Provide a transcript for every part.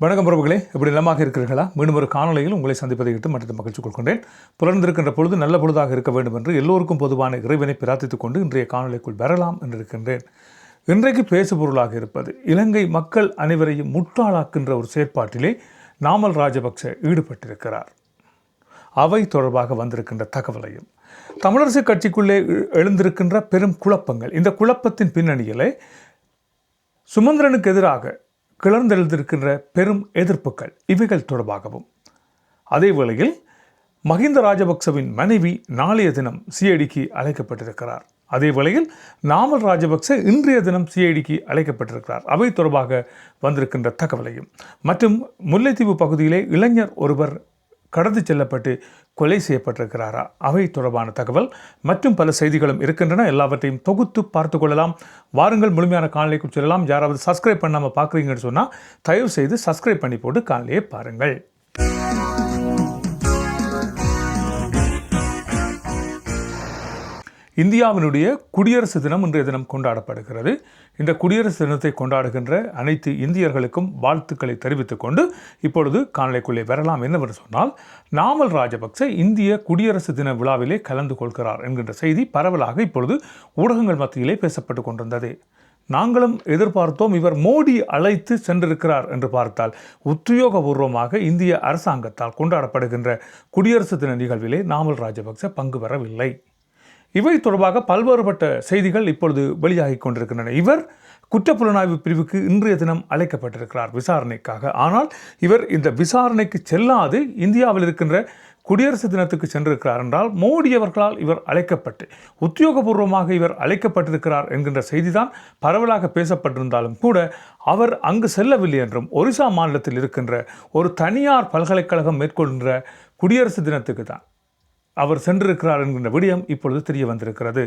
வணக்கம் பிரபுகளே இப்படி நலமாக இருக்கிறீர்களா? மீண்டும் ஒரு காணொலியில் உங்களை சந்திப்பதை இட்டு மற்ற மகிழ்ச்சி கொள்கின்றேன். புலர்ந்திருக்கின்ற பொழுது நல்ல பொழுதாக இருக்க வேண்டும் என்று எல்லோருக்கும் பொதுவான இறைவனை பிரார்த்தித்துக் கொண்டு இன்றைய காணொலிக்குள் வரலாம் என்று இருக்கின்றேன். இன்றைக்கு பேசுபொருளாக இருப்பது இலங்கை மக்கள் அனைவரையும் முட்டாளாக்கின்ற ஒரு செயற்பாட்டிலே நாமல் ராஜபக்ச ஈடுபட்டிருக்கிறார். அவை தொடர்பாக வந்திருக்கின்ற தகவலையும் தமிழரசு கட்சிக்குள்ளே எழுந்திருக்கின்ற பெரும் குழப்பங்கள் இந்த குழப்பத்தின் பின்னணியிலே சுமந்திரனுக்கு எதிராக கிளர்ந்தெழுந்திருக்கின்ற பெரும் எதிர்ப்புகள் இவைகள் தொடர்பாகவும். அதே வேளையில் மஹிந்த ராஜபக்சவின் மனைவி நாளைய தினம் சிஐடிக்கு அழைக்கப்பட்டிருக்கிறார். அதே வேளையில் நாமல் ராஜபக்ச இன்றைய தினம் சிஐடிக்கு அழைக்கப்பட்டிருக்கிறார். அவை தொடர்பாக வந்திருக்கின்ற தகவலையும். மற்றும் முல்லைத்தீவு பகுதியிலே இளைஞர் ஒருவர் கடந்து செல்லப்பட்டு கொலை செய்யப்பட்டிருக்கிறாரா? அவை தொடர்பான தகவல் மற்றும் பல செய்திகளும் இருக்கின்றன. எல்லாவற்றையும் தொகுத்து பார்த்து கொள்ளலாம். வாருங்கள் முழுமையான காணொலிக்கு செல்லலாம். யாராவது சப்ஸ்கிரைப் பண்ணாமல் பார்க்குறீங்கன்னு சொன்னால் தயவு செய்து சப்ஸ்கிரைப் பண்ணி போட்டு காணொலியை பாருங்கள். இந்தியாவினுடைய குடியரசு தினம் இன்றைய தினம் கொண்டாடப்படுகிறது. இந்த குடியரசு தினத்தை கொண்டாடுகின்ற அனைத்து இந்தியர்களுக்கும் வாழ்த்துக்களை தெரிவித்துக் கொண்டு இப்பொழுது காணொலிக்குள்ளே வரலாம் என்னவென்று சொன்னால் நாமல் ராஜபக்ச இந்திய குடியரசு தின விழாவிலே கலந்து கொள்கிறார் என்கின்ற செய்தி பரவலாக இப்பொழுது ஊடகங்கள் மத்தியிலே பேசப்பட்டு கொண்டிருந்தது. நாங்களும் எதிர்பார்த்தோம் இவர் மோடி அழைத்து சென்றிருக்கிறார் என்று பார்த்தால் உத்தியோகபூர்வமாக இந்திய அரசாங்கத்தால் கொண்டாடப்படுகின்ற குடியரசு தின நிகழ்விலே நாமல் ராஜபக்ச பங்கு பெறவில்லை. இவை தொடர்பாக பல்வேறுபட்ட செய்திகள் இப்பொழுது வெளியாகி கொண்டிருக்கின்றன. இவர் குற்றப்புலனாய்வு பிரிவுக்கு இன்றைய தினம் அழைக்கப்பட்டிருக்கிறார் விசாரணைக்காக. ஆனால் இவர் இந்த விசாரணைக்கு செல்லாது இந்தியாவில் இருக்கின்ற குடியரசு தினத்துக்கு சென்றிருக்கிறார் என்றால் மோடி அவர்களால் இவர் அழைக்கப்பட்டு உத்தியோகபூர்வமாக இவர் அழைக்கப்பட்டிருக்கிறார் என்கின்ற செய்திதான் பரவலாக பேசப்பட்டிருந்தாலும் கூட அவர் அங்கு செல்லவில்லை என்றும் ஒரிசா மாநிலத்தில் இருக்கின்ற ஒரு தனியார் பல்கலைக்கழகம் மேற்கொள்கின்ற குடியரசு தினத்துக்கு தான். அவர் சென்றிருக்கிறார் என்கின்ற விடயம் இப்பொழுது தெரிய வந்திருக்கிறது.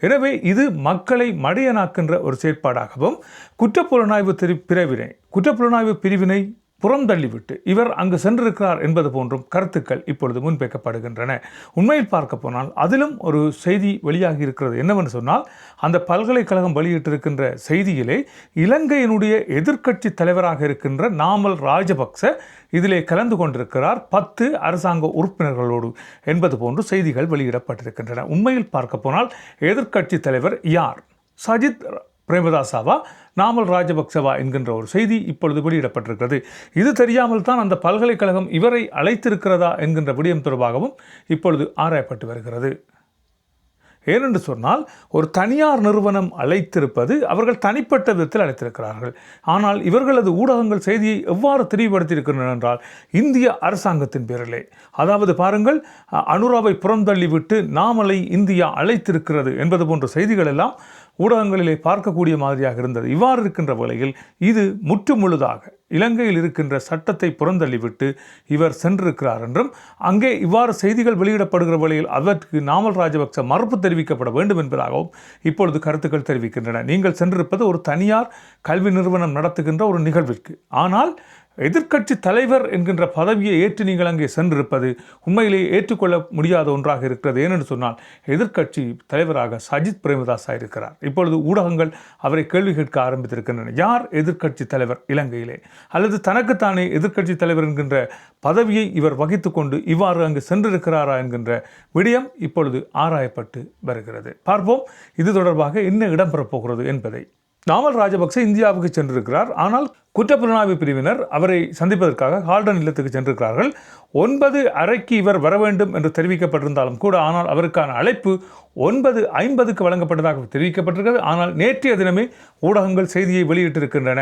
எனவே இது மக்களை மடையனாக்கின்ற ஒரு செயற்பாடாகவும் குற்றப்புலனாய்வு திரு பிரிவினை குற்றப்புலனாய்வு பிரிவினை புறந்தள்ளிவிட்டு இவர் அங்கு சென்றிருக்கிறார் என்பது போன்றும் கருத்துக்கள் இப்பொழுது முன்வைக்கப்படுகின்றன. உண்மையில் பார்க்க போனால் அதிலும் ஒரு செய்தி வெளியாகி இருக்கிறது. என்னவென்று சொன்னால் அந்த பல்கலைக்கழகம் வெளியிட்டிருக்கின்ற செய்தியிலே இலங்கையினுடைய எதிர்க்கட்சி தலைவராக இருக்கின்ற நாமல் ராஜபக்ச இதிலே கலந்து கொண்டிருக்கிறார் பத்து அரசாங்க உறுப்பினர்களோடு என்பது போன்று செய்திகள் வெளியிடப்பட்டிருக்கின்றன. உண்மையில் பார்க்க போனால் எதிர்க்கட்சி தலைவர் யார்? சஜித் பிரேமதாசாவா நாமல் ராஜபக்சவா என்கின்ற ஒரு செய்தி இப்பொழுது வெளியிடப்பட்டிருக்கிறது. இது தெரியாமல் தான் அந்த பல்கலைக்கழகம் இவரை அழைத்திருக்கிறதா என்கின்ற விடயம் தொடர்பாகவும் இப்பொழுது ஆராயப்பட்டு வருகிறது. ஏனென்று சொன்னால் ஒரு தனியார் நிறுவனம் அழைத்திருப்பது அவர்கள் தனிப்பட்ட விதத்தில் அழைத்திருக்கிறார்கள். ஆனால் இவர்களது ஊடகங்கள் செய்தியை எவ்வாறு தெளிவுபடுத்தியிருக்கின்றன என்றால் இந்திய அரசாங்கத்தின் பேரிலே. அதாவது பாருங்கள் அனுராவை புறந்தள்ளிவிட்டு நாமலை இந்தியா அழைத்திருக்கிறது என்பது போன்ற செய்திகள் எல்லாம் ஊடகங்களிலே பார்க்கக்கூடிய மாதிரியாக இருந்தது. இவ்வாறு இருக்கின்ற வேளையில் இது முற்று முழுதாக இலங்கையில் இருக்கின்ற சட்டத்தை புறந்தள்ளிவிட்டு இவர் சென்றிருக்கிறார் என்றும் அங்கே இவ்வாறு செய்திகள் வெளியிடப்படுகிற வேளையில் அதற்கு நாமல் ராஜபக்ச மறுப்பு தெரிவிக்கப்பட வேண்டும் என்பதாகவும் இப்பொழுது கருத்துக்கள் தெரிவிக்கின்றன. நீங்கள் சென்றிருப்பது ஒரு தனியார் கல்வி நிறுவனம் நடத்துகின்ற ஒரு நிகழ்விற்கு. ஆனால் எதிர்க்கட்சி தலைவர் என்கின்ற பதவியை ஏற்று நீங்கள் அங்கே சென்றிருப்பது உண்மையிலேயே ஏற்றுக்கொள்ள முடியாத ஒன்றாக இருக்கிறது. ஏனென்று சொன்னால் எதிர்க்கட்சி தலைவராக சஜித் பிரேமதாசா இருக்கிறார் இப்பொழுது ஊடகங்கள் அவரை கேள்வி கேட்க ஆரம்பித்திருக்கின்றன. யார் எதிர்க்கட்சி தலைவர் இலங்கையிலே? அல்லது தனக்குத்தானே எதிர்க்கட்சி தலைவர் என்கின்ற பதவியை இவர் வகித்து கொண்டு இவ்வாறு அங்கு சென்றிருக்கிறாரா என்கின்ற விடயம் இப்பொழுது ஆராயப்பட்டு வருகிறது. பார்ப்போம் இது தொடர்பாக என்ன இடம்பெறப் போகிறது என்பதை. நாமல் ராஜபக்ச இந்தியாவுக்கு சென்றிருக்கிறார். ஆனால் குற்றப்புலனாய்வு பிரிவினர் அவரை சந்திப்பதற்காக ஹால்டன் இல்லத்துக்கு சென்றிருக்கிறார்கள். ஒன்பது அறைக்கு இவர் வர வேண்டும் என்று தெரிவிக்கப்பட்டிருந்தாலும் கூட ஆனால் அவருக்கான அழைப்பு ஒன்பது ஐம்பதுக்கு வழங்கப்பட்டதாக தெரிவிக்கப்பட்டிருக்கிறது. ஆனால் நேற்றைய தினமே ஊடகங்கள் செய்தியை வெளியிட்டிருக்கின்றன.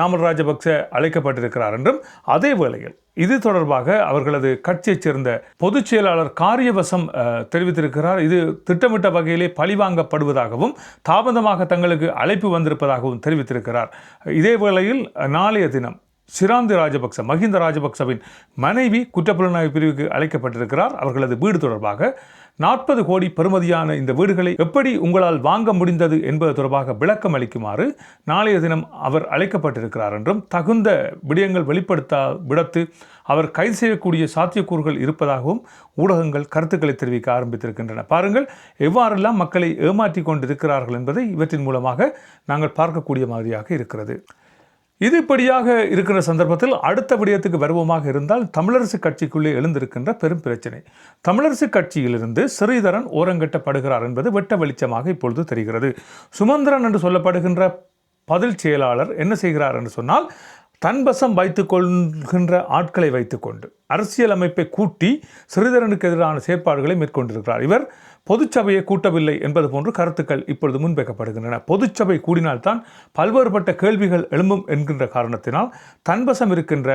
நாமல் ராஜபக்ச அழைக்கப்பட்டிருக்கிறார் என்றும் அதே வேளையில் இது தொடர்பாக அவர்களது கட்சியைச் சேர்ந்த பொதுச் செயலாளர் காரியவசம் தெரிவித்திருக்கிறார். இது திட்டமிட்ட வகையிலே பழிவாங்கப்படுவதாகவும் தாமதமாக தங்களுக்கு அழைப்பு வந்திருப்பதாகவும் தெரிவித்திருக்கிறார். இதே வேளையில் நாளைய தினம் சிராந்தி ராஜபக்ச மஹிந்த ராஜபக்சவின் மனைவி குற்றப்புலனாய்வு பிரிவுக்கு அழைக்கப்பட்டிருக்கிறார். அவர்களது வீடு தொடர்பாக நாற்பது கோடி பெறுமதியான இந்த வீடுகளை எப்படி உங்களால் வாங்க முடிந்தது என்பது தொடர்பாக விளக்கம் அளிக்குமாறு நாளைய தினம் அவர் அழைக்கப்பட்டிருக்கிறார் என்றும் தகுந்த விடயங்கள் வெளிப்படுத்தா விடத்து அவர் கைது செய்யக்கூடிய சாத்தியக்கூறுகள் இருப்பதாகவும் ஊடகங்கள் கருத்துக்களை தெரிவிக்க ஆரம்பித்திருக்கின்றன. பாருங்கள் எவ்வாறெல்லாம் மக்களை ஏமாற்றி கொண்டிருக்கிறார்கள் என்பதை இவற்றின் மூலமாக நாங்கள் பார்க்கக்கூடிய மாதிரியாக இருக்கிறது. இது இப்படியாக இருக்கிற சந்தர்ப்பத்தில் அடுத்த விடயத்துக்கு வருவமாக இருந்தால் தமிழரசு கட்சிக்குள்ளே எழுந்திருக்கின்ற பெரும் பிரச்சனை. தமிழரசு கட்சியிலிருந்து ஸ்ரீதரன் ஓரங்கட்டப்படுகிறார் என்பது வெட்ட வெளிச்சமாக இப்பொழுது தெரிகிறது. சுமந்திரன் என்று சொல்லப்படுகின்ற பதில் செயலாளர் என்ன செய்கிறார் என்று சொன்னால் தன்வசம் வைத்துக் கொள்கின்ற ஆட்களை வைத்துக்கொண்டு அரசியல் அமைப்பை கூட்டி சிறிதரனுக்கு எதிரான செயற்பாடுகளை மேற்கொண்டிருக்கிறார். இவர் பொதுச்சபையை கூட்டவில்லை என்பது போன்று கருத்துக்கள் இப்பொழுது முன்வைக்கப்படுகின்றன. பொதுச்சபை கூடினால்தான் பல்வேறுபட்ட கேள்விகள் எழும்பும் என்கின்ற காரணத்தினால் தன்வசம் இருக்கின்ற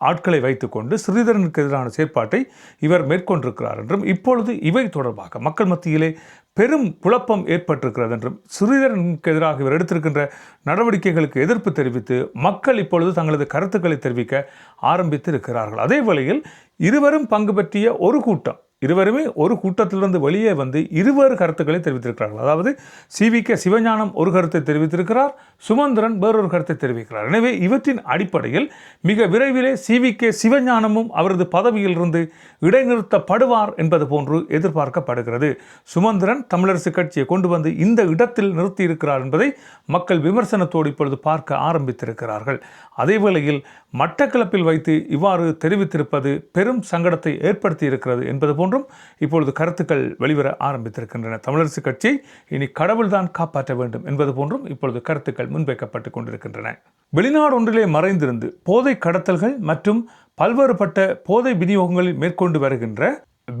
ஆட்களை வைத்துக்கொண்டு ஸ்ரீதரனுக்கு எதிரான செயற்பாட்டை இவர் மேற்கொண்டிருக்கிறார் என்றும் இப்பொழுது இவை தொடர்பாக மக்கள் மத்தியிலே பெரும் குழப்பம் ஏற்பட்டிருக்கிறது என்றும் ஸ்ரீதரனுக்கு எதிராக இவர் எடுத்திருக்கின்ற நடவடிக்கைகளுக்கு எதிர்ப்பு தெரிவித்து மக்கள் இப்பொழுது தங்களது கருத்துக்களை தெரிவிக்க ஆரம்பித்து இருக்கிறார்கள் அதே வேளையில் இருவரும் பங்கு பற்றிய ஒரு கூட்டம் இருவருமே ஒரு கூட்டத்திலிருந்து வெளியே வந்து இருவர் கருத்துக்களை தெரிவித்திருக்கிறார்கள். அதாவது சிவி கே சிவஞானம் ஒரு கருத்தை தெரிவித்திருக்கிறார் சுமந்திரன் வேறொரு கருத்தை தெரிவிக்கிறார். எனவே இவற்றின் அடிப்படையில் மிக விரைவிலே சிவி கே சிவஞானமும் அவரது பதவியிலிருந்து இடைநிறுத்தப்படுவார் என்பது போன்று எதிர்பார்க்கப்படுகிறது. சுமந்திரன் தமிழரசு கட்சியை கொண்டு வந்து இந்த இடத்தில் நிறுத்தியிருக்கிறார் என்பதை மக்கள் விமர்சனத்தோடு இப்பொழுது பார்க்க ஆரம்பித்திருக்கிறார்கள். அதே வேளையில் மட்டக்களப்பில் வைத்து இவ்வாறு தெரிவித்திருப்பது பெரும் சங்கடத்தை ஏற்படுத்தி இருக்கிறது என்பது போன்றும் இப்பொழுது கருத்துக்கள் வெளிவர ஆரம்பித்திருக்கின்றன. தமிழரசு கட்சியை இனி கடவுள்தான் காப்பாற்ற வேண்டும் என்பது போன்றும் இப்பொழுது கருத்துக்கள் முன்வைக்கப்பட்டு கொண்டிருக்கின்றன வெளிநாடு ஒன்றிலே மறைந்திருந்து போதை கடத்தல்கள் மற்றும் பல்வேறுபட்ட போதை விநியோகங்களில் மேற்கொண்டு வருகின்ற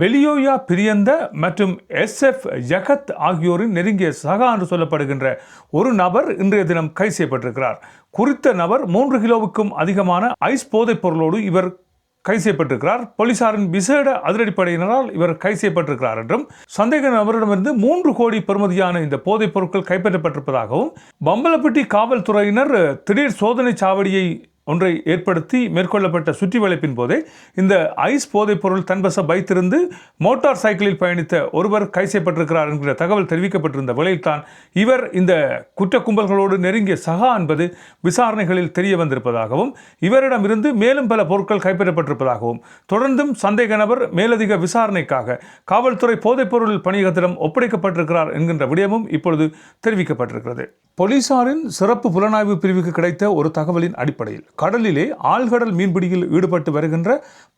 பெலியோயா பிரியந்த மற்றும் எஸ் எஃப் ஜகத் ஆகியோரின் நெருங்கிய சகா என்று சொல்லப்படுகின்ற ஒரு நபர் இன்றைய தினம் கைது செய்யப்பட்டிருக்கிறார். குறித்த நபர் மூன்று கிலோவுக்கும் அதிகமான ஐஸ் போதைப் பொருளோடு இவர் கைது செய்யப்பட்டிருக்கிறார். போலீசாரின் விசேட அதிரடிப்படையினரால் இவர் கைது செய்யப்பட்டிருக்கிறார் என்றும் சந்தேக நபரிடமிருந்து மூன்று கோடி பெறுமதியான இந்த போதைப் பொருட்கள் கைப்பற்றப்பட்டிருப்பதாகவும் பம்பலப்பட்டி காவல்துறையினர் திடீர் சோதனை சாவடியை ஒன்றை ஏற்படுத்தி மேற்கொள்ளப்பட்ட சுற்றி வளைப்பின் போதே இந்த ஐஸ் போதைப் பொருள் தன்வசம் வைத்திருந்து மோட்டார் சைக்கிளில் பயணித்த ஒருவர் கை செய்யப்பட்டிருக்கிறார் என்கிற தகவல் தெரிவிக்கப்பட்டிருந்த வேளையில்தான் இவர் இந்த குற்ற கும்பல்களோடு நெருங்கிய சகா என்பது விசாரணைகளில் தெரிய வந்திருப்பதாகவும் இவரிடமிருந்து மேலும் பல பொருட்கள் கைப்பற்றப்பட்டிருப்பதாகவும் தொடர்ந்தும் சந்தேக நபர் மேலதிக விசாரணைக்காக காவல்துறை போதைப்பொருள் பணியகத்திடம் ஒப்படைக்கப்பட்டிருக்கிறார் என்கின்ற விடயமும் இப்பொழுது தெரிவிக்கப்பட்டிருக்கிறது. போலீசாரின் சிறப்பு புலனாய்வு பிரிவுக்கு கிடைத்த ஒரு தகவலின் அடிப்படையில் கடலிலே ஆழ்கடல் மீன்பிடியில் ஈடுபட்டு வருகின்ற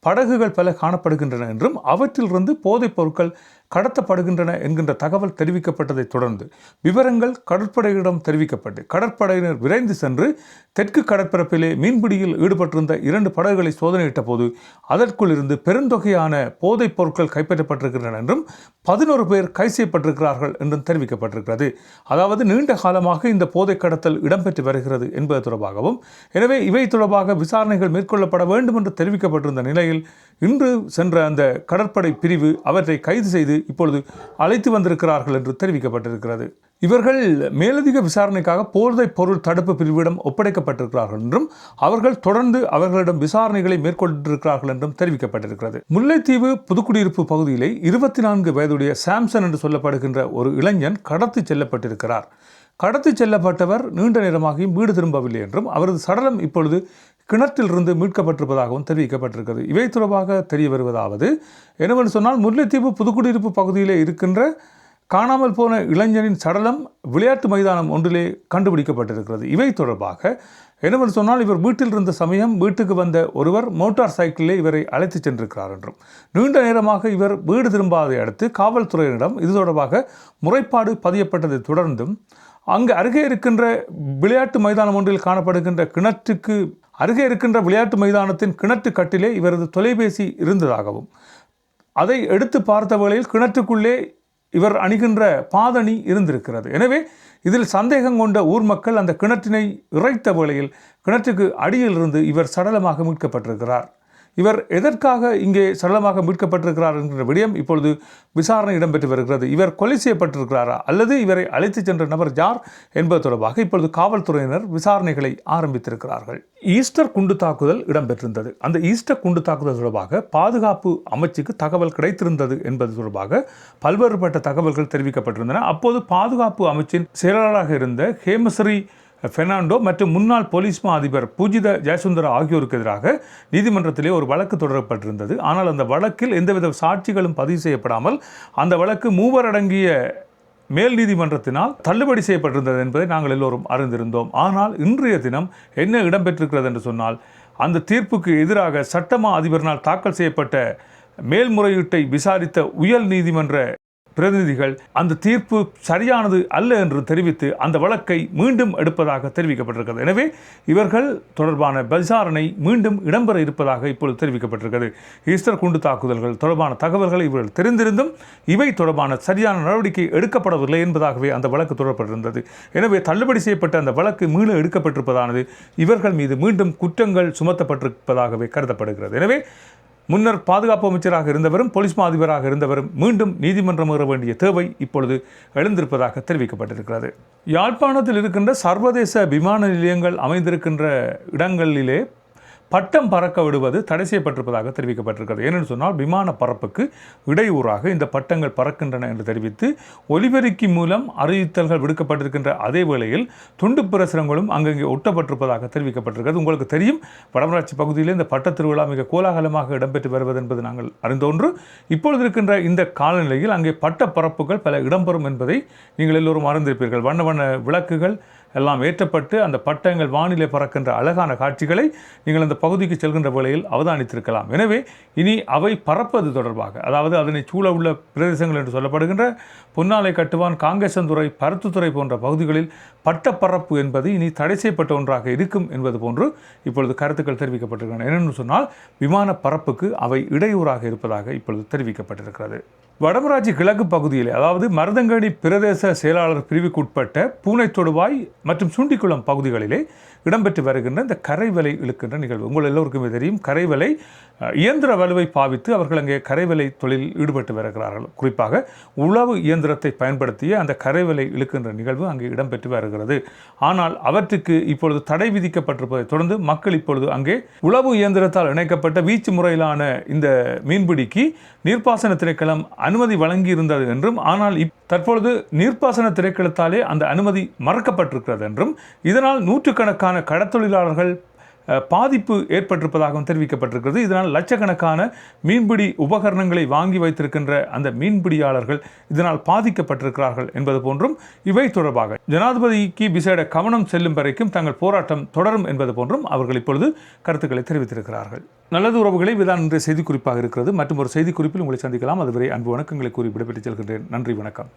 படகுகள் பல காணப்படுகின்றன என்றும் அவற்றிலிருந்து போதைப் பொருட்கள் கடத்தப்படுகின்றன என்கின்ற தகவல் தெரிவிக்கப்பட்டதைத் தொடர்ந்து விவரங்கள் கடற்படையிடம் தெரிவிக்கப்பட்டு கடற்படையினர் விரைந்து சென்று தெற்கு கடற்பரப்பிலே மீன்பிடியில் ஈடுபட்டிருந்த இரண்டு படகுகளை சோதனையிட்ட போது அதற்குள் இருந்து பெருந்தொகையான போதைப் பொருட்கள் கைப்பற்றப்பட்டிருக்கின்றன என்றும் பதினோரு பேர் கை செய்யப்பட்டிருக்கிறார்கள் என்றும் தெரிவிக்கப்பட்டிருக்கிறது. அதாவது நீண்ட காலமாக இந்த போதை கடத்தல் இடம்பெற்று வருகிறது என்பது தொடர்பாகவும் எனவே இவை தொடர்பாக விசாரணைகள் மேற்கொள்ளப்பட வேண்டும் என்று தெரிவிக்கப்பட்டிருந்த நிலையில் இன்று சென்ற அந்த கடற்படை பிரிவு அவற்றை கைது செய்து இப்பொழுது அழைத்து வந்திருக்கிறார்கள் என்று தெரிவிக்கப்பட்டிருக்கிறது. இவர்கள் மேலதிக விசாரணைக்காக போதைப் பொருள் தடுப்பு பிரிவிடம் ஒப்படைக்கப்பட்டிருக்கிறார்கள் என்றும் அவர்கள் தொடர்ந்து அவர்களிடம் விசாரணைகளை மேற்கொண்டிருக்கிறார்கள் என்றும் தெரிவிக்கப்பட்டிருக்கிறது. முல்லைத்தீவு புதுக்குடியிருப்பு பகுதியிலே இருபத்தி நான்கு வயதுடைய சாம்சன் என்று சொல்லப்படுகின்ற ஒரு இளைஞன் கடத்தி செல்லப்பட்டிருக்கிறார். கடத்தி செல்லப்பட்டவர் நீண்ட நேரமாகியும் வீடு திரும்பவில்லை என்றும் அவரது சடலம் இப்பொழுது கிணற்றிலிருந்து மீட்கப்பட்டிருப்பதாகவும் தெரிவிக்கப்பட்டிருக்கிறது. இவை தொடர்பாக தெரிய வருவதாவது என்னவென்று சொன்னால் முல்லைத்தீவு புதுக்குடியிருப்பு பகுதியிலே இருக்கின்ற காணாமல் போன இளைஞனின் சடலம் விளையாட்டு மைதானம் ஒன்றிலே கண்டுபிடிக்கப்பட்டிருக்கிறது. இவை தொடர்பாக என்னவென்று சொன்னால் இவர் வீட்டில் இருந்த சமயம் வீட்டுக்கு வந்த ஒருவர் மோட்டார் சைக்கிளிலே இவரை அழைத்துச் சென்றிருக்கிறார் என்றும். நீண்ட நேரமாக இவர் வீடு திரும்பாதை அடுத்து காவல்துறையினரிடம் இது தொடர்பாக முறைப்பாடு பதியப்பட்டதை தொடர்ந்தும் அங்கு அருகே இருக்கின்ற விளையாட்டு மைதானம் ஒன்றில் காணப்படுகின்ற கிணற்றுக்கு அருகே இருக்கின்ற விளையாட்டு மைதானத்தின் கிணற்று கட்டிலே இவரது தொலைபேசி இருந்ததாகவும் அதை எடுத்து பார்த்த வேளையில் கிணற்றுக்குள்ளே இவர் அணிகின்ற பாதணி இருந்திருக்கிறது. எனவே இதில் சந்தேகம் கொண்ட ஊர் மக்கள் அந்த கிணற்றினை இறைத்த வேளையில் கிணற்றுக்கு அடியிலிருந்து இவர் சடலமாக மீட்கப்பட்டிருக்கிறார். இவர் எதற்காக இங்கே சடலமாக மீட்கப்பட்டிருக்கிறார் என்கிற விடயம் இப்பொழுது விசாரணை இடம்பெற்று வருகிறது. இவர் கொலை செய்யப்பட்டிருக்கிறாரா? அல்லது இவரை அழைத்துச் சென்ற நபர் யார் என்பது தொடர்பாக இப்பொழுது காவல்துறையினர் விசாரணைகளை ஆரம்பித்திருக்கிறார்கள். ஈஸ்டர் குண்டு தாக்குதல் இடம்பெற்றிருந்தது. அந்த ஈஸ்டர் குண்டு தாக்குதல் தொடர்பாக பாதுகாப்பு அமைச்சுக்கு தகவல் கிடைத்திருந்தது என்பது தொடர்பாக பல்வேறுபட்ட தகவல்கள் தெரிவிக்கப்பட்டிருந்தன. அப்போது பாதுகாப்பு அமைச்சின் செயலாளராக இருந்த ஹேமஸ்ரீ பெர்னாண்டோ மற்றும் முன்னாள் போலீஸ் மா அதிபர் பூஜித ஜெயசுந்தரா ஆகியோருக்கு எதிராக நீதிமன்றத்திலே ஒரு வழக்கு தொடரப்பட்டிருந்தது. ஆனால் அந்த வழக்கில் எந்தவித சாட்சிகளும் பதிவு செய்யப்படாமல் அந்த வழக்கு மூவர் அடங்கிய மேல் நீதிமன்றத்தினால் தள்ளுபடி செய்யப்பட்டிருந்தது என்பதை நாங்கள் எல்லோரும் அறிந்திருந்தோம். ஆனால் இன்றைய தினம் என்ன இடம்பெற்றிருக்கிறது என்று சொன்னால் அந்த தீர்ப்புக்கு எதிராக சட்டமா அதிபரினால் தாக்கல் செய்யப்பட்ட மேல்முறையீட்டை விசாரித்த உயர் நீதிமன்ற பிரதிநிதிகள் அந்த தீர்ப்பு சரியானது அல்ல என்று தெரிவித்து அந்த வழக்கை மீண்டும் எடுப்பதாக தெரிவிக்கப்பட்டிருக்கிறது. எனவே இவர்கள் தொடர்பான விசாரணை மீண்டும் இடம்பெற இருப்பதாக இப்பொழுது தெரிவிக்கப்பட்டிருக்கிறது. ஈஸ்டர் குண்டு தாக்குதல்கள் தொடர்பான தகவல்களை இவர்கள் தெரிந்திருந்தும் இவை தொடர்பான சரியான நடவடிக்கை எடுக்கப்படவில்லை என்பதாகவே அந்த வழக்கு தொடரப்பட்டிருந்தது. எனவே தள்ளுபடி செய்யப்பட்ட அந்த வழக்கு மீள எடுக்கப்பட்டிருப்பதானது இவர்கள் மீது மீண்டும் குற்றங்கள் சுமத்தப்பட்டிருப்பதாகவே கருதப்படுகிறது. எனவே முன்னர் பாதுகாப்பு அமைச்சராக இருந்தவரும் போலீஸ் மா அதிபராக இருந்தவரும் மீண்டும் நீதிமன்றம் ஏற வேண்டிய தேவை இப்பொழுது எழுந்திருப்பதாக தெரிவிக்கப்பட்டிருக்கிறது. யாழ்ப்பாணத்தில் இருக்கின்ற சர்வதேச விமான நிலையங்கள் அமைந்திருக்கின்ற இடங்களிலே பட்டம் பறக்க விடுவது தடை செய்யப்பட்டிருப்பதாக தெரிவிக்கப்பட்டிருக்கிறது. ஏனென்று சொன்னால் விமான பறப்புக்கு இடையூறாக இந்த பட்டங்கள் பறக்கின்றன என்று தெரிவித்து ஒலிபெருக்கி மூலம் அறிவித்தல்கள் விடுக்கப்பட்டிருக்கின்ற அதே வேளையில் துண்டு பிரசுரங்களும் அங்கங்கே ஒட்டப்பட்டிருப்பதாக தெரிவிக்கப்பட்டிருக்கிறது. உங்களுக்கு தெரியும் வடமராட்சி பகுதியில் இந்த பட்டத் திருவிழா மிக கோலாகலமாக இடம்பெற்று வருவது என்பது நாங்கள் அறிந்தோன்று இப்பொழுது இருக்கின்ற இந்த காலநிலையில் அங்கே பட்ட பரப்புகள் பல இடம்பெறும் என்பதை நீங்கள் எல்லோரும் அறிந்திருப்பீர்கள். வண்ண வண்ண விளக்குகள் எல்லாம் ஏற்றப்பட்டு அந்த பட்டங்கள் வானிலை பறக்கின்ற அழகான காட்சிகளை நீங்கள் அந்த பகுதிக்கு செல்கின்ற வேளையில் அவதானித்திருக்கலாம். எனவே இனி அவை பறப்பது தொடர்பாக அதாவது அதனை சூழ உள்ள பிரதேசங்கள் என்று சொல்லப்படுகின்ற பொன்னாலை கட்டுவான் காங்கேசந்துறை பருத்துத்துறை போன்ற பகுதிகளில் பட்டப்பரப்பு என்பது இனி தடை செய்யப்பட்ட ஒன்றாக இருக்கும் என்பது போன்று இப்பொழுது கருத்துக்கள் தெரிவிக்கப்பட்டிருக்கின்றன. என்னென்னு சொன்னால் விமான பரப்புக்கு அவை இடையூறாக இருப்பதாக இப்பொழுது தெரிவிக்கப்பட்டிருக்கிறது. வடமராட்சி கிழக்கு பகுதியில் அதாவது மருதங்கணி பிரதேச செயலாளர் பிரிவுக்குட்பட்ட பூனை தொடுவாய் மற்றும் சுண்டிக்குளம் பகுதிகளிலே இடம்பெற்று வருகின்ற இந்த கரைவலை இழுக்கின்ற நிகழ்வு. உங்கள் எல்லோருக்குமே தெரியும் கரைவலை இயந்திர வலுவை பாவித்து அவர்கள் அங்கே கரைவலை தொழில் ஈடுபட்டு வருகிறார்கள். குறிப்பாக உழவு இயந்திரத்தை பயன்படுத்திய அந்த கரைவலை இழுக்கின்ற நிகழ்வு அங்கே இடம்பெற்று வருகிறது. ஆனால் அவற்றுக்கு இப்பொழுது தடை விதிக்கப்பட்டிருப்பதை தொடர்ந்து மக்கள் இப்பொழுது அங்கே உழவு இயந்திரத்தால் இணைக்கப்பட்ட வீச்சு முறையிலான இந்த மீன்பிடிக்கு நீர்ப்பாசன திணைக்களம் அனுமதி வழங்கியிருந்தது என்றும் ஆனால் இப் தற்பொழுது நீர்ப்பாசன திரைக்களத்தாலே அந்த அனுமதி மறக்கப்பட்டிருக்கிறது என்றும் இதனால் நூற்றுக்கணக்கான கடத்தொழிலாளர்கள் பாதிப்பு ஏற்பட்டிருப்பதாகவும் தெரிவிக்கப்பட்டிருக்கிறது. இதனால் லட்சக்கணக்கான மீன்பிடி உபகரணங்களை வாங்கி வைத்திருக்கின்ற அந்த மீன்பிடியாளர்கள் இதனால் பாதிக்கப்பட்டிருக்கிறார்கள் என்பது போன்றும் இவை தொடர்பாக ஜனாதிபதிக்கு விசேட கவனம் செல்லும் வரைக்கும் தங்கள் போராட்டம் தொடரும் என்பது போன்றும் அவர்கள் இப்பொழுது கருத்துக்களை தெரிவித்திருக்கிறார்கள். நல்லது உறவுகளை விதான் இன்றைய செய்திக்குறிப்பாக இருக்கிறது. மற்றும் ஒரு செய்திக்குறிப்பில் உங்களை சந்திக்கலாம். அதுவரை அன்பு வணக்கங்களை கூறி விடைபெற்றுச் செல்கின்றேன். நன்றி வணக்கம்.